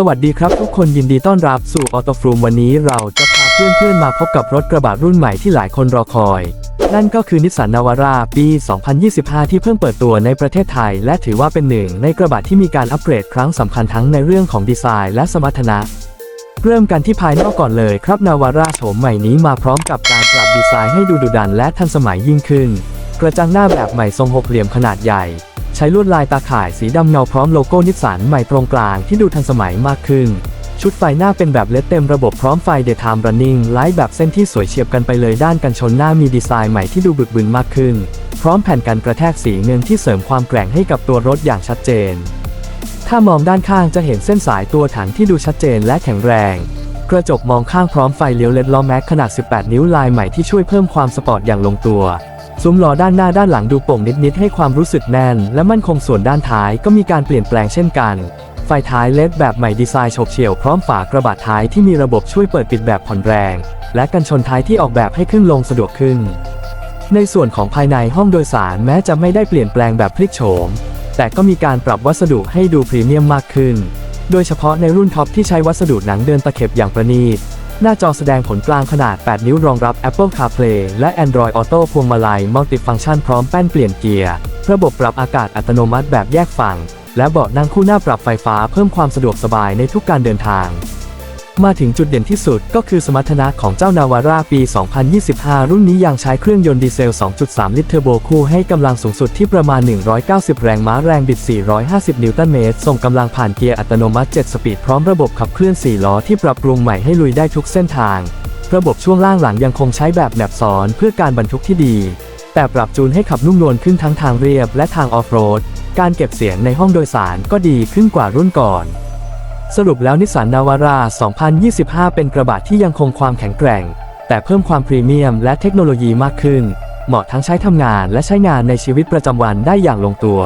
สวัสดีครับทุกคนยินดีต้อนรับสู่ออโตฟรูมวันนี้เราจะพาเพื่อนๆมาพบกับรถกระบะรุ่นใหม่ที่หลายคนรอคอย นั่นก็คือนิสสันนาวาร่าปี 2025 ที่เพิ่งเปิดตัวในประเทศไทย และถือว่าเป็นหนึ่งในกระบะที่มีการอัปเกรดครั้งสำคัญทั้งในเรื่องของดีไซน์และสมรรถนะ เริ่มกันที่ภายนอกก่อนเลยครับนาวาร่าโฉมใหม่นี้มาพร้อมกับการปรับดีไซน์ให้ดูดุดันและทันสมัยยิ่งขึ้น กระจังหน้าแบบใหม่ทรงหกเหลี่ยมขนาดใหญ่ ใช้ลวดลายตาข่ายสีดำเงาพร้อมโลโก้นิสสันใหม่ตรงกลางที่ดูทันสมัยมากขึ้น ชุดไฟหน้าเป็นแบบเลดเต็มระบบพร้อมไฟ Daytime Running ไลท์แบบเส้นที่สวยเฉียบกันไปเลยด้านกันชนหน้ามีดีไซน์ใหม่ที่ดูบึกบึนมากขึ้น พร้อมแผ่นกันกระแทกสีเงินที่เสริมความแกร่งให้กับตัวรถอย่างชัดเจน ถ้ามองด้านข้างจะเห็นเส้นสายตัวถังที่ดูชัดเจนและแข็งแรงกระจกมองข้างพร้อมไฟเลี้ยวเลดล้อแม็กขนาด 18 นิ้วลายใหม่ที่ช่วยเพิ่มความสปอร์ตอย่างลงตัว ซุ้มล้อด้านหน้าด้านหลังดูโป่งนิดๆให้ความรู้สึกแน่น และมั่นคงส่วนด้านท้ายก็มีการเปลี่ยนแปลงเช่นกัน ไฟท้ายเลดแบบใหม่ดีไซน์โฉบเฉี่ยวพร้อมฝากระบะท้ายที่มีระบบช่วยเปิดปิดแบบผ่อนแรง และกันชนท้ายที่ออกแบบให้ขึ้นลงสะดวกขึ้น ในส่วนของภายในห้องโดยสารแม้จะไม่ได้เปลี่ยนแปลงแบบพลิกโฉม แต่ก็มีการปรับวัสดุให้ดูพรีเมียมมากขึ้น โดยเฉพาะในรุ่นท็อปที่ใช้วัสดุหนังเดินตะเข็บอย่างประณีต หน้าจอแสดงผลกลางขนาด 8 นิ้วรองรับ Apple CarPlay และ Android Auto พวงมาลัยมัลติฟัง c t ชันพร้อมแป้นเปลี่ยนเกียร์ ระบบปรับอากาศอัตโนมัติแบบแยกฝั่ง และเบาะนั่งคู่หน้าปรับไฟฟ้าเพิ่มความสะดวกสบายในทุกการเดินทาง มาถึงจุดเด่นที่สุดก็คือสมรรถนะของเจ้านาวาร่าปี 2025 รุ่นนี้ยังใช้เครื่องยนต์ดีเซล 2.3 ลิตรเทอร์โบคู่ให้กำลังสูงสุดที่ประมาณ 190 แรงม้าแรงบิด 450 นิวตันเมตร ส่งกำลังผ่านเกียร์อัตโนมัติ 7 สปีดพร้อมระบบขับเคลื่อน 4 ล้อที่ปรับปรุงใหม่ให้ลุยได้ทุกเส้นทาง ระบบช่วงล่างหลังยังคงใช้แบบแหนบซ้อนเพื่อการบรรทุกที่ดี แต่ปรับจูนให้ขับนุ่มนวลขึ้นทั้งทางเรียบและทางออฟโรด การเก็บเสียงในห้องโดยสารก็ดีขึ้นกว่ารุ่นก่อน สรุปแล้วนิสสันนาวาร่า 2025 เป็นกระบะที่ยังคงความแข็งแกร่ง แต่เพิ่มความพรีเมียมและเทคโนโลยีมากขึ้น เหมาะทั้งใช้ทำงานและใช้งานในชีวิตประจำวันได้อย่างลงตัว